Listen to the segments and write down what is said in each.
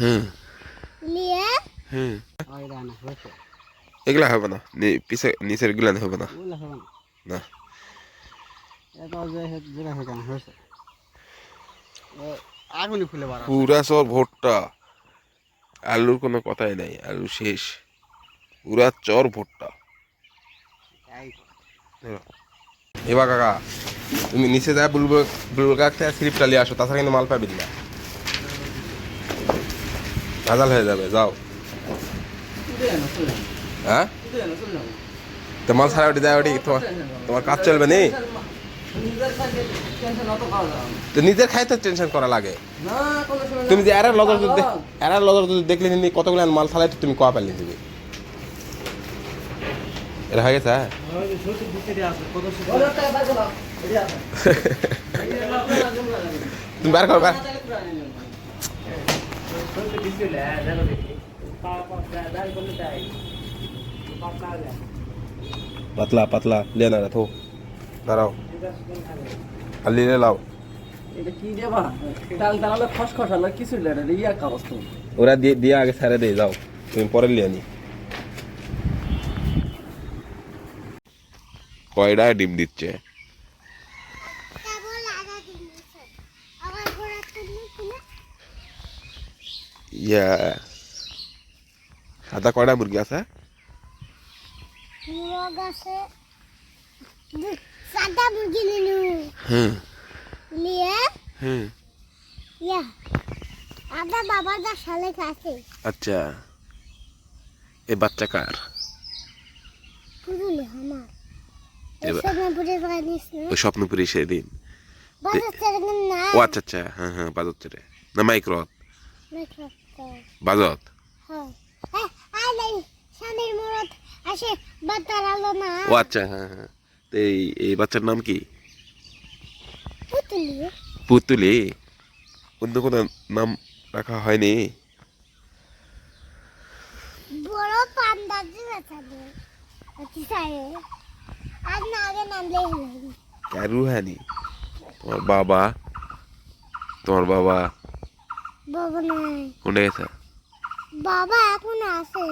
হুম। নিয়ে? হুম। এগুলা হবে না। পিছে নিচেরগুলা হবে না। না। না। এটা যে যেটা কেন? হয়েছে। ও আগুনই ফুলে বাড়া পুরা সব ভোটটা। আলুর কোনো কথাই নাই। আলু শেষ। পুরা চর ভোটটা। এবার কাকা তুমি নিচে যা বুলবুল বুলবুল কাক স্লিপটা নিয়ে আসো তাছাড়া কিন্তু মাল পাবি না। ভেজাল হয়ে যাবে, যাও। হ্যাঁ? তো মাল ছাড়া ওটি যায় তোমার তোমার কাজ চলবে নি? তো নিজের খাইতে টেনশন করা লাগে। তুমি যে এরার লদর যদি এরার লদর যদি দেখলে তুমি কতগুলো মাল ছাড়াই তুমি কোয়া পারলে দিবে? এটা হয়ে গেছে হ্যাঁ? তুমি বার করো পাতলা পাতলা লে না থো দাঁড়াও আর লিলে লাও এটা কি দেবা তাল তাহলে খসখস হলো কিছু লেরে ইয়া কাগজ তো ওরা দিয়ে দিয়ে আগে ছেড়ে দিয়ে যাও তুমি পরে লিয়ে নি কয়টা ডিম দিচ্ছে কেবল আধা দিন দিছে আবার ঘোরা তুমি কিনা ইয়া সাদা কয়টা মুরগি আছে? সাদা মুরগি নিনু। হুম। নিয়ে হুম। ইয়া আদা বাবা দা সালে খাচ্ছে। আচ্ছা। এ বাচ্চা কার? পুরুলি আমার। স্বপ্নপুরি সেদিন। না। ও আচ্ছা আচ্ছা। হ্যাঁ হ্যাঁ বাজত রে না মেকআপ বাজত? হ্যাঁ। হ্যাঁ ও আচ্ছা হ্যাঁ হ্যাঁ। এই এই বাচ্চার নাম কি? পুতুলি। পুতুলি? অন্য কোনো নাম রাখা হয়নি? বড় পান্ডা দিবে থাকে অতি সারে আর না আগে নামলে হলো কারু হয়নি? তোমার বাবা? তোমার বাবা? বাবা নাই। কোনে গেছে? বাবা এখন আছে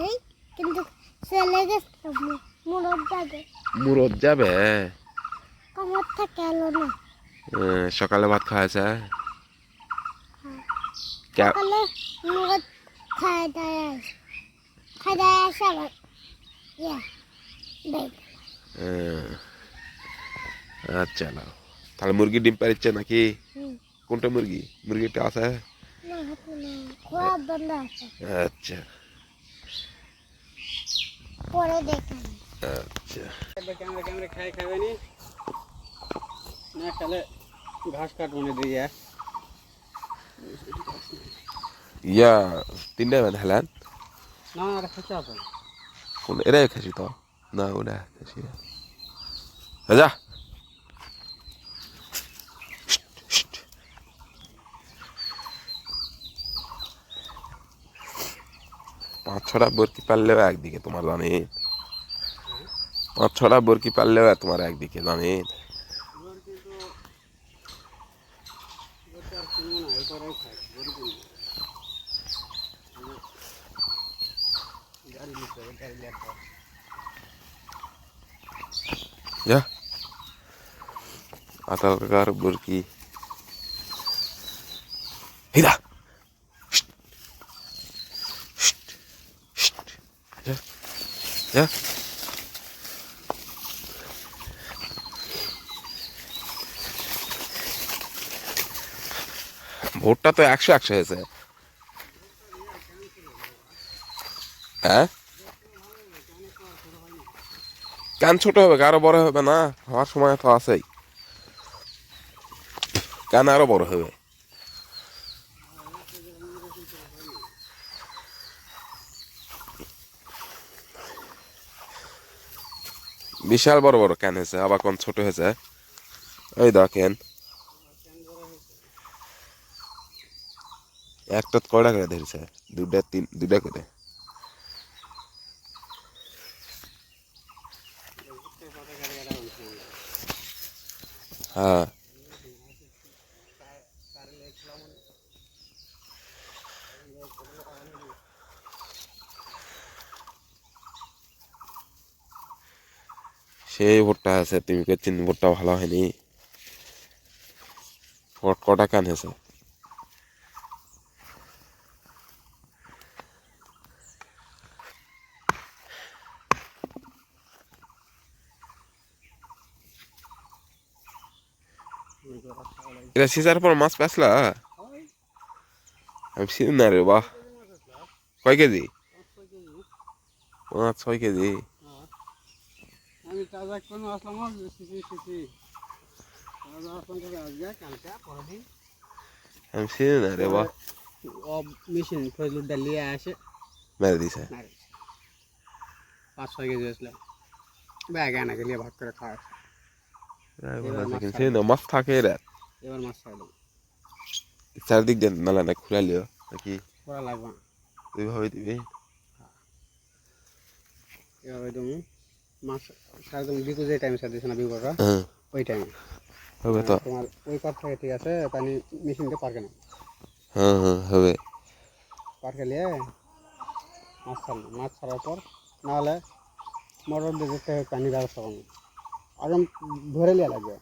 কিন্তু চলে গেছে মুরত যাবে। মুরত যাবে? কমর থেকে এলো না সকালে ভাত খাওয়াছে কে- সকালে মুরত খায় দায় আসে খায় দায় আসে আবার। আচ্ছা না। তাহলে মুরগি ডিম পারিচ্ছে নাকি? কোনটা মুরগি? মুরগিটা আছে? আচ্ছা পরে দেখান আচ্ছা ক্যামেরা ক্যামেরা খাই খাবে নি না তাহলে ঘাস কাটবো না দিয়ে ইয়া তিনটা বেঁধে হেলেন না না এটা খেতে হবে কোন এরাই খাসি তো না ওরা খাসি যা পাঁচ ছটা বরকি পারলেও একদিকে তোমার জানে পাঁচ ছটা বরকি পারলেও তোমার একদিকে জানে যা আতাল কাকার বরকি যা ভোটটা তো একশো একশো হয়েছে। হ্যাঁ? কান ছোট হবে? আরও বড় হবে না? হওয়ার সময় তো আছেই। কান আরও বড় হবে? বিশাল বড় বড় ক্যান হয়েছে, আবার কোন ছোট হয়েছে? ওই ক্যান একটা কয়টা করে ধরেছে? দুটা তিন দুটা করে। হ্যাঁ। সেই ভোটটা আছে তুমি করছেন ভোটটা ভালো হয়নি। ভোট কটা কান হয়েছে এটা সিজার পর মাছ পেছলা? আমি চিনি না রে, বাহ। কয় কেজি? পাঁচ ছয় কেজি। তাজা কোনো আসলাম সিসি সিসি আমি চিনি না রে ও মেশিন ফজলুর ডালিয়ে আসে। মেরে দিছে। পাঁচ ছয় কেজি আসলাম ব্যাগ আনা গেলে ভাগ করে খাওয়া চিনি না মাছ থাকে এরা। এবার মাছ ছাড়লাম চারদিক দিয়ে নালা না খুলে লিও নাকি? করা লাগবে না। ওইভাবে দিবি? ওই তুমি মাছ সারা তুমি বিকু যে টাইমে সার দিছে না বিকুটা হ্যাঁ। ওই টাইমে হবে তো। তোমার ওই থেকে ঠিক আছে পানি মেশিনটা পার্কে না হ্যাঁ হ্যাঁ হবে। পার্কে নিয়ে মাছ ছাড়লাম মাছ ছাড়ার পর নাহলে মোটর দিয়ে যেতে হবে পানি ব্যবস্থা করব। আগে ভরে লিয়া লাগবে।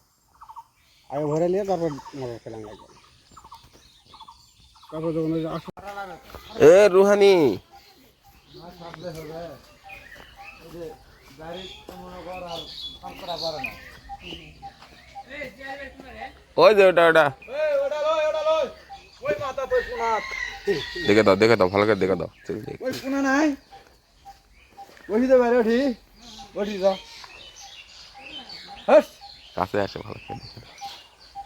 আগে ভরে নিয়ে তারপর মোটর ফেলান লাগবে। তারপর যখন ওই যে আসো এ রুহানি। ওই যে ওটা ওটা দেখে দাও দেখে দাও ভালো করে দেখে দাও চল দেখ। ওই কোনা নাই ওঠি তো বাইরে ওঠি ওঠি যা হস কাছে আসে ভালো করে দেখে দাও।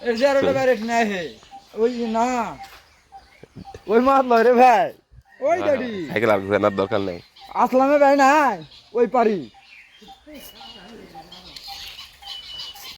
এই যে আরও বাইরে নাই হে ওই যে না ওই মাছ লয় রে ভাই ওই দাদি সাইকেল আর ঘুরানোর দরকার নেই আসলামে ভাই নাই ওই পারি